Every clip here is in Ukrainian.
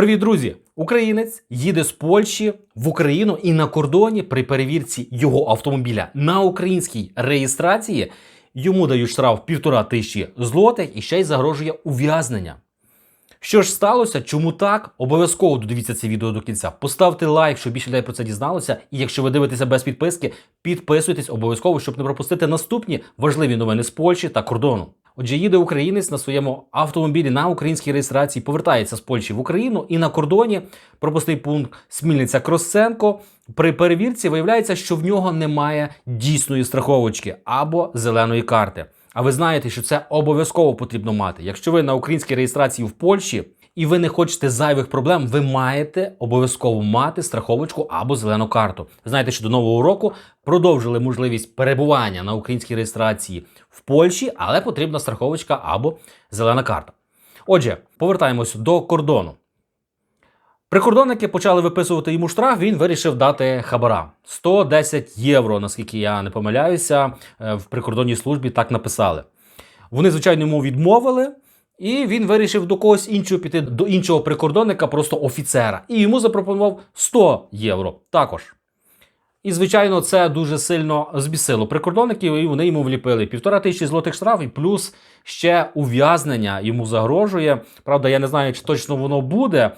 Привіт, друзі! Українець їде з Польщі в Україну і на кордоні при перевірці його автомобіля на українській реєстрації йому дають штраф півтора тисячі злотих і ще й загрожує ув'язнення. Що ж сталося? Чому так? Обов'язково додивіться це відео до кінця. Поставте лайк, щоб більше людей про це дізналося. І якщо ви дивитеся без підписки, підписуйтесь обов'язково, щоб не пропустити наступні важливі новини з Польщі та кордону. Отже, їде українець на своєму автомобілі на українській реєстрації, повертається з Польщі в Україну і на кордоні пропускний пункт Смільниця Кросценко. При перевірці виявляється, що в нього немає дійсної страховочки або зеленої карти. А ви знаєте, що це обов'язково потрібно мати. Якщо ви на українській реєстрації в Польщі і ви не хочете зайвих проблем, ви маєте обов'язково мати страховочку або зелену карту. Знаєте, що до нового року продовжили можливість перебування на українській реєстрації в Польщі, але потрібна страховочка або зелена карта. Отже, повертаємось до кордону. Прикордонники почали виписувати йому штраф, він вирішив дати хабара 110 євро, наскільки я не помиляюся, е, в прикордонній службі так написали. Вони, звичайно, йому відмовили, і він вирішив до когось іншого піти, до іншого прикордонника, просто офіцера. І йому запропонував 100 євро також. І, звичайно, це дуже сильно збісило прикордонників, і вони йому вліпили півтора тисячі злотих штраф, і плюс ще ув'язнення йому загрожує. Правда, я не знаю, чи точно воно буде.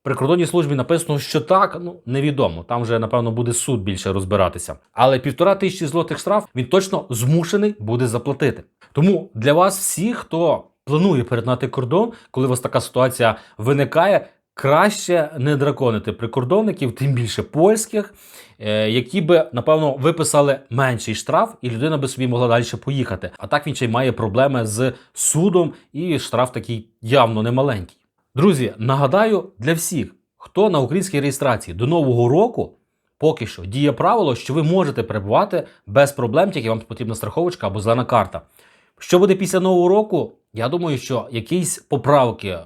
В прикордонній службі написано, що так, ну невідомо. Там вже, напевно, буде суд більше розбиратися. Але півтора тисячі злотих штраф він точно змушений буде заплатити. Тому для вас всіх, хто планує перетнати кордон, коли у вас така ситуація виникає, краще не драконити прикордонників, тим більше польських, е, які би, напевно, виписали менший штраф, і людина би собі могла далі поїхати. А так він ще й має проблеми з судом, і штраф такий явно немаленький. Друзі, нагадаю для всіх, хто на українській реєстрації до нового року. Поки що діє правило, що ви можете перебувати без проблем, тільки вам потрібна страховочка або зелена карта. Що буде після нового року? Я думаю, що якісь поправки,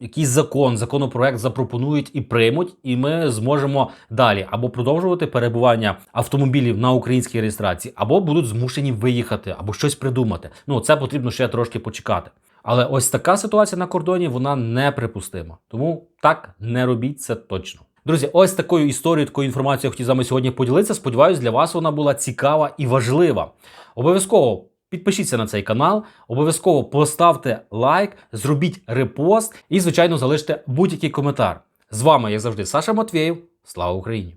якийсь закон, законопроект запропонують і приймуть, і ми зможемо далі або продовжувати перебування автомобілів на українській реєстрації, або будуть змушені виїхати, або щось придумати. Ну це потрібно ще трошки почекати. Але ось така ситуація на кордоні вона неприпустима. Тому так не робіть це точно. Друзі, ось такою історією, такою інформацією я хотів з вами сьогодні поділитися. Сподіваюсь, для вас вона була цікава і важлива. Обов'язково підпишіться на цей канал, обов'язково поставте лайк, зробіть репост і, звичайно, залиште будь-який коментар. З вами, як завжди, Саша Матвєєв. Слава Україні!